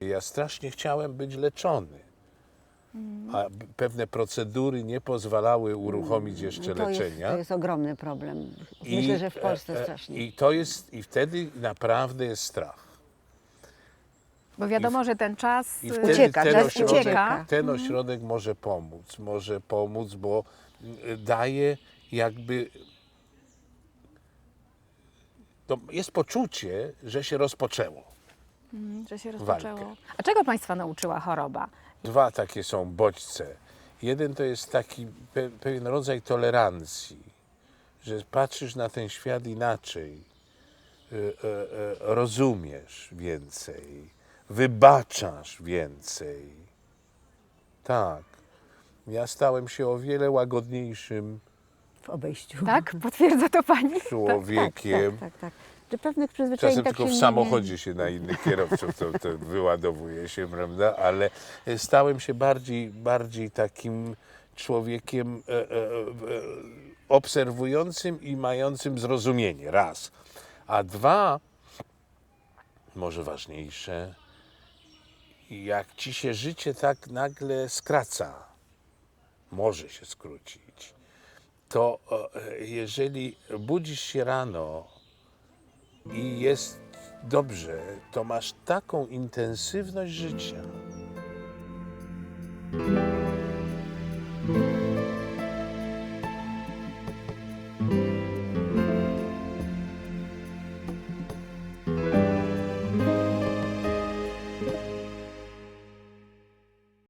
ja strasznie chciałem być leczony. A pewne procedury nie pozwalały uruchomić jeszcze to, jest, leczenia. to jest ogromny problem. I, Myślę, że w Polsce e, e, strasznie. I to jest, i wtedy naprawdę jest strach. Bo wiadomo, że ten czas I y, wtedy Ucieka, ten czas ośrodek, ucieka. ten ośrodek może pomóc, może pomóc, bo mm, daje jakby. To jest poczucie, że się rozpoczęło. Mm, że się walkę. rozpoczęło. A czego Państwa nauczyła choroba? Dwa takie są bodźce. Jeden to jest taki pe- pewien rodzaj tolerancji, że patrzysz na ten świat inaczej, e, e, e, rozumiesz więcej, wybaczasz więcej. Tak. Ja stałem się o wiele łagodniejszym W obejściu. Tak? Potwierdza to Pani? człowiekiem. Tak, tak. Że pewnych przyzwyczajeń Czasem tak tylko w nie- samochodzie się na innych kierowców to, to wyładowuje się, prawda? Ale e, stałem się bardziej, bardziej takim człowiekiem e, e, e, obserwującym i mającym zrozumienie, raz. A dwa, może ważniejsze, jak ci się życie tak nagle skraca, może się skrócić, to e, jeżeli budzisz się rano i jest dobrze, to masz taką intensywność życia,